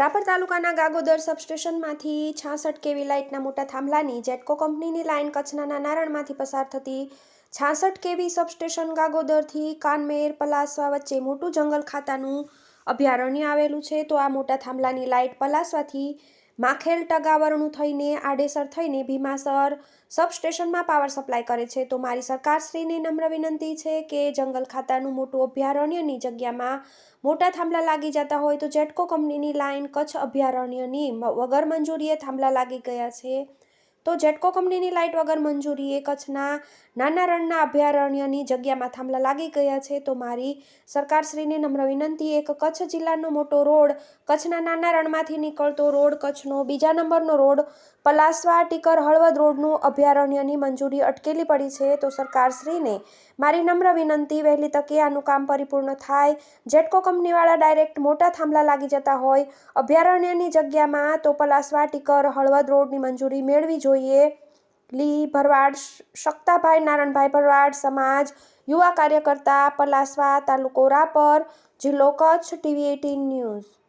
રાપર તાલુકાના ગાગોદર સબસ્ટેશનમાંથી છાસઠ કેવી લાઇટના મોટા થાંભલાની જેટકો કંપનીની લાઇન કચ્છના નારણમાંથી પસાર થતી છાસઠ કેવી સબસ્ટેશન ગાગોદરથી કાનમેર, પલાસવા વચ્ચે મોટું જંગલ ખાતાનું અભયારણ્ય આવેલું છે. તો આ મોટા થાંભલાની લાઇટ પલાસવાથી માખેલ ટગાવરણું થઈને આડેસર થઈને ભીમાસર સબસ્ટેશનમાં પાવર સપ્લાય કરે છે. તો મારી સરકારશ્રીને નમ્ર વિનંતી છે કે જંગલ ખાતાનું મોટું અભયારણ્યની જગ્યામાં મોટા થાંભલા લાગી જતા હોય તો જેટકો કંપનીની લાઇન કચ્છ અભયારણ્યની વગર મંજૂરીએ થાંભલા લાગી ગયા છે. તો જેટકો કંપનીની લાઇટ વગર મંજૂરીએ કચ્છના નાના રણના અભયારણ્યની જગ્યામાં થાંભલા લાગી ગયા છે, તો મારી સરકારશ્રીને નમ્ર વિનંતી, એક કચ્છ જિલ્લાનો મોટો રોડ, કચ્છના નાના રણમાંથી નીકળતો રોડ, કચ્છનો બીજા નંબરનો રોડ, પલાસવા, ટીકર, હળવદ રોડનું અભયારણ્યની મંજૂરી અટકેલી પડી છે, તો સરકારશ્રીને મારી નમ્ર વિનંતી, વહેલી તકે આનું કામ પરિપૂર્ણ થાય. જેટકો કંપનીવાળા ડાયરેક્ટ મોટા થાંભલા લાગી જતા હોય, અભયારણ્યની જગ્યામાં તો પલાસવા, ટીકર, હળવદ રોડની મંજૂરી મેળવી જોઈએ લી ભરવાડ, શકતાભાઈ નારણભાઈ ભરવાડ સમાજ, યુવા કાર્યકર્તા પલાસવા તાલુકો રાપર, જિલ્લો કચ્છ, ટીવી એટીન ન્યૂઝ.